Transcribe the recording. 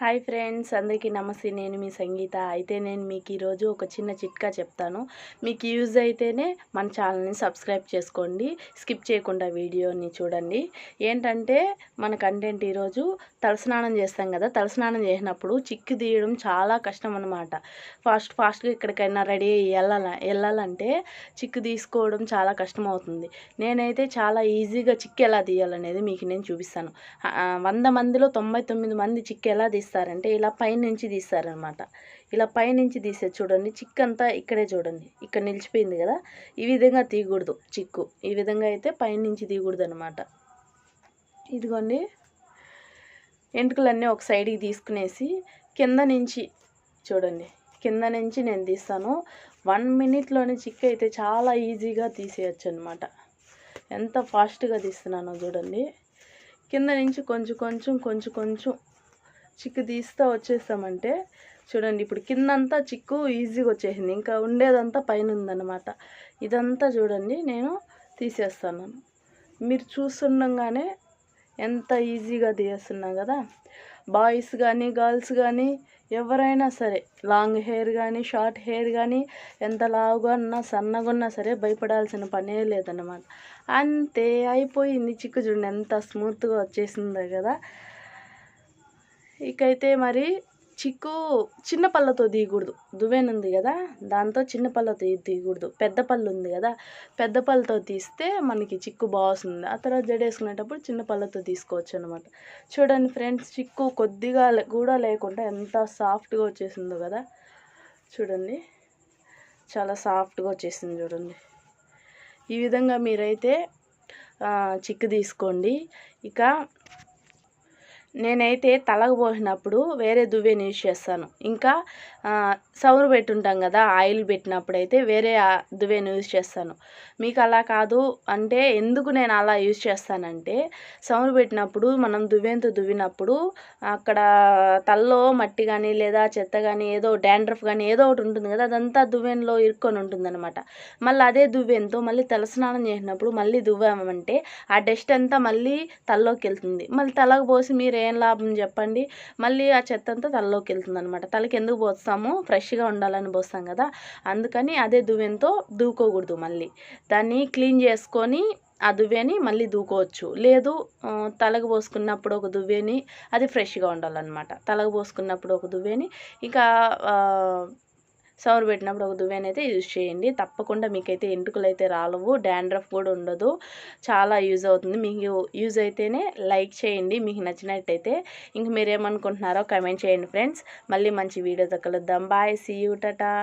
Hi friends అందరికీ నమస్తే. నేను మీ సంగీత. అయితే నేను మీకు ఈరోజు ఒక చిన్న చిట్కా చెప్తాను. మీకు యూజ్ అయితేనే మన ఛానల్ని సబ్స్క్రైబ్ చేసుకోండి. స్కిప్ చేయకుండా వీడియోని చూడండి. ఏంటంటే మన కంటెంట్ ఈరోజు తలస్నానం చేస్తాం కదా. తలస్నానం చేసినప్పుడు చిక్కు తీయడం చాలా కష్టం అనమాట ఫాస్ట్ ఫాస్ట్గా ఎక్కడికైనా రెడీ అయ్యి వెళ్ళాల వెళ్ళాలంటే చిక్కు తీసుకోవడం చాలా కష్టం అవుతుంది. నేనైతే చాలా ఈజీగా చిక్కు ఎలా తీయాలనేది మీకు నేను చూపిస్తాను. వంద మందిలో తొంభై తొమ్మిది మంది చిక్కు ఎలా తీస్తారంటే ఇలా పైనుంచి తీస్తారనమాట. ఇలా పైనుంచి తీసే చూడండి చిక్కు అంతా ఇక్కడే చూడండి. ఇక్కడ నిలిచిపోయింది కదా ఈ విధంగా తీయకూడదు చిక్కు. ఈ విధంగా అయితే పైనుంచి తీయకూడదు అనమాట ఇదిగోండి ఎంటుకలన్నీ ఒక సైడ్కి తీసుకునేసి కింద నుంచి చూడండి కింద నుంచి నేను తీస్తాను. వన్ మినిట్లోనే చిక్కు అయితే చాలా ఈజీగా తీసేయచ్చు అనమాట ఎంత ఫాస్ట్గా తీస్తున్నానో చూడండి. కింద నుంచి కొంచెం కొంచెం కొంచెం కొంచెం చిక్కు తీస్తూ వచ్చేసామంటే చూడండి ఇప్పుడు కిందంతా చిక్కు ఈజీగా వచ్చేసింది. ఇంకా ఉండేదంతా పైన ఉందన్నమాట ఇదంతా చూడండి నేను తీసేస్తాను. మీరు చూస్తుండగానే ఎంత ఈజీగా తీసేస్తున్నా కదా. బాయ్స్ కానీ గర్ల్స్ కానీ ఎవరైనా సరే లాంగ్ హెయిర్ కానీ షార్ట్ హెయిర్ కానీ ఎంత లావుగా ఉన్నా సన్నగా ఉన్నా సరే భయపడాల్సిన పనే లేదన్నమాట. అంతే అయిపోయింది. చిక్కు చూడండి ఎంత స్మూత్గా వచ్చేసిందో కదా. ఇకైతే మరి చిక్కు చిన్న పళ్ళతో తీయకూడదు. దువ్వెన ఉంది కదా దాంతో చిన్న పళ్ళతో తీయకూడదు. పెద్ద పళ్ళు ఉంది కదా పెద్ద పళ్ళతో తీస్తే మనకి చిక్కు బాగుస్తుంది ఆ తర్వాత జడేసుకునేటప్పుడు చిన్న పళ్ళతో తీసుకోవచ్చు అనమాట చూడండి ఫ్రెండ్స్ చిక్కు కొద్దిగా కూడా లేకుండా ఎంత సాఫ్ట్గా వచ్చేసిందో కదా. చూడండి చాలా సాఫ్ట్గా వచ్చేసింది చూడండి. ఈ విధంగా మీరైతే చిక్కు తీసుకోండి. ఇక నేనైతే తలకు పోసినప్పుడు వేరే దువ్వెని యూజ్ చేస్తాను. ఇంకా సౌరు పెట్టుంటాం కదా ఆయిల్ పెట్టినప్పుడైతే వేరే దువ్వెని యూజ్ చేస్తాను. మీకు అలా కాదు అంటే ఎందుకు నేను అలా యూజ్ చేస్తానంటే సౌరు పెట్టినప్పుడు మనం దువ్వెంతో దువ్వినప్పుడు అక్కడ తల్లో మట్టి కానీ లేదా చెత్త కానీ ఏదో డాండ్రఫ్ కానీ ఏదో ఒకటి ఉంటుంది కదా అదంతా దువ్వెనలో ఇరుక్కొని ఉంటుందన్నమాట. మళ్ళీ అదే దువ్వెంతో మళ్ళీ తలస్నానం చేసినప్పుడు మళ్ళీ దువ్వామంటే ఆ డస్ట్ అంతా మళ్ళీ తల్లోకి వెళ్తుంది. మళ్ళీ తలకు పోసి మీరు ఏం లాభం చెప్పండి. మళ్ళీ ఆ చెత్త అంతా తలలోకి వెళ్తుంది అనమాట తలకి ఎందుకు పోస్తాము? ఫ్రెష్గా ఉండాలని పోస్తాం కదా. అందుకని అదే దువ్వెంతో దూకోకూడదు మళ్ళీ. దాన్ని క్లీన్ చేసుకొని ఆ దువ్వేని మళ్ళీ దూకోవచ్చు లేదు తలకు పోసుకున్నప్పుడు ఒక దువ్వెని అది ఫ్రెష్గా ఉండాలన్నమాట. తలకు పోసుకున్నప్పుడు ఒక దువ్వేని. ఇంకా సౌరు పెట్టినప్పుడు ఒక దువ్వెన అయితే యూజ్ చేయండి. తప్పకుండా మీకైతే ఎంటుకలు అయితే రాలవు. డాండ్రఫ్ కూడా ఉండదు. చాలా యూజ్ అవుతుంది. మీకు యూజ్ అయితేనే లైక్ చేయండి. మీకు నచ్చినట్టయితే ఇంక మీరేమనుకుంటున్నారో కమెంట్ చేయండి ఫ్రెండ్స్. మళ్ళీ మంచి వీడియోతో కలుద్దాం. బాయ్. See you tata.